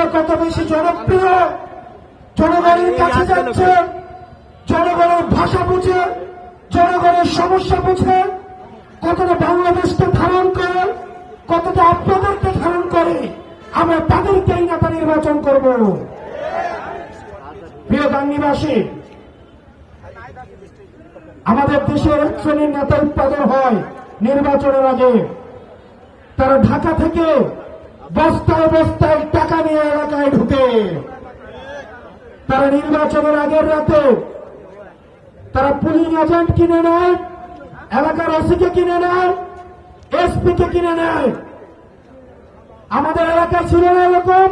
যে কত বেশি জনপ্রিয়? জনগণের কাছে যাচ্ছে জনগণের ভাষা বুঝে জনগণের সমস্যা বুঝে কতটা বাংলাদেশকে ধারণ করে কতটা আপনাদেরকে ধারণ করে আমরা তাদেরকেই নেতা নির্বাচন করব। প্রিয় গাঙ্গিবাসী আমাদের দেশের এক শ্রেণির নেতা উৎপাদন হয় নির্বাচনের আগে। তারা ঢাকা থেকে বস্তায় বস্তায় টাকা নিয়ে এলাকায় ঢুকে। তারা নির্বাচনের আগের রাতে তারা পুলিং এজেন্ট কিনে নেয়, এলাকার ওসিকে কিনে নেয় এসপি কে কিনে নেয়। আমাদের এলাকায় ছিল না এরকম?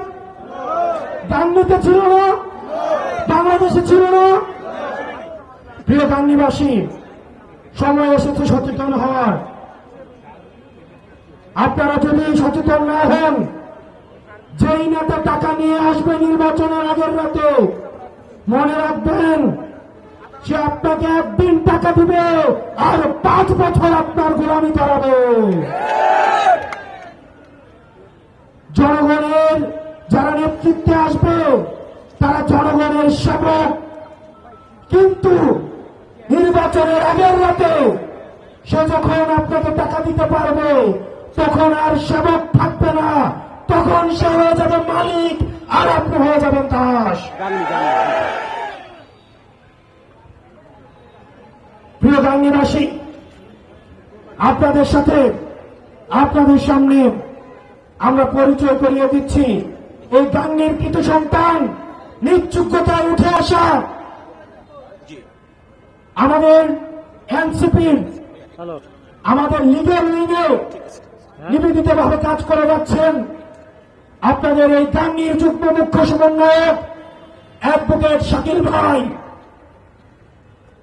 গাঙ্গিতে ছিল না? বাংলাদেশে ছিল না? প্রিয় গাঙ্গিবাসী সময় এসেছে সচেতন হওয়ার। আপনারা যদি সচেতন না হন, যেই নেতা টাকা নিয়ে আসবে নির্বাচনের আগের রাতে, মনে রাখবেন, সে আপনাকে একদিন টাকা দিবে আর পাঁচ বছর আপনার গোলামি করাবে। জনগণের যারা নেতৃত্বে আসবে, তারা জনগণের সেবক। কিন্তু নির্বাচনের আগের রাতে সে যখন আপনাকে টাকা দিতে পারবে তখন আর সেবক থাকবে না। তখন সে হয়ে যাবে মালিক আর আপনি হয়ে যাবেন দাস। প্রিয় গাঙ্গীবাসী আপনাদের সাথে আপনাদের সামনে আমরা পরিচয় করিয়ে দিচ্ছি। এই গাঙ্গের কৃত সন্তান নিশ্চুকতায় উঠে আসা আমাদের এনসিপির আমাদের লিগের লিগে নিবেদিত ভাবে কাজ করে যাচ্ছেন। আপনাদের এই গাঙ্গির যুগ্ম মুখ্য সমন্বয়ক অ্যাডভোকেট শাকিল ভাই।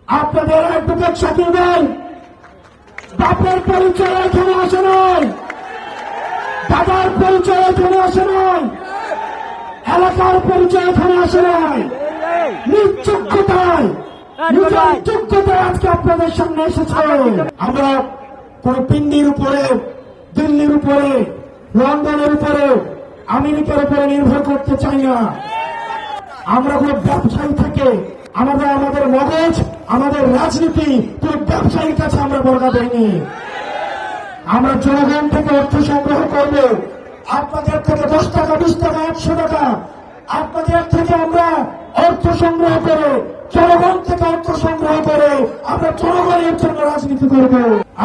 আপনাদের অ্যাডভোকেট শাকিল ভাই বাপের পরিচয় এখানে আসে নাই। দাদার পরিচয় এখানে আসে নাই। এলাকার পরিচয় এখানে আসে নাই। নির্যোগ্যতায় নিজের যোগ্যতায় আজকে আপনাদের সামনে এসেছে। আমরা কোন পিন্ডির উপরে দিল্লির উপরে, লন্ডনের উপরে, আমেরিকার উপরে নির্ভর করতে চাই না। আমরা কোন ব্যবসায়ী থেকে, আমাদের আমাদের মগজ, আমাদের রাজনীতি কোন ব্যবসায়ীর কাছে আমরা বর্গা দেয়নি আমরা জনগণ থেকে অর্থ সংগ্রহ করব। আপনাদের থেকে দশ টাকা, বিশ টাকা, একশো টাকা, আপনাদের থেকে আমরা অর্থ সংগ্রহ করে জনগণ থেকে অর্থ সংগ্রহ করে আমরা জনগণের জন্য রাজনীতি করব।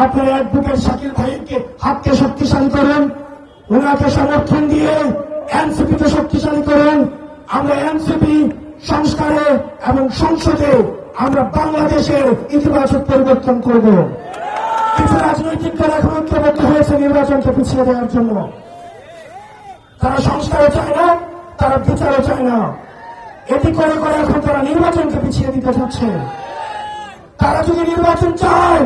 আপনার অ্যাডভোকেট শাকিল ভাইকে হাতকে শক্তিশালী করেন ওনাকে সমর্থন দিয়ে এনসিপিকে শক্তিশালী করেন। আমরা এনসিপি সংস্কারে এবং সংসদে আমরা বাংলাদেশের ইতিবাচক পরিবর্তন করব। কিছু রাজনৈতিক দল এখন ঐক্যবদ্ধ হয়েছে নির্বাচনকে পিছিয়ে দেওয়ার জন্য। তারা সংস্কারও চায় না, তারা বিচারও চায় না। এটি করে করে এখন তারা নির্বাচনকে পিছিয়ে দিতে চাচ্ছে তারা যদি নির্বাচন চায়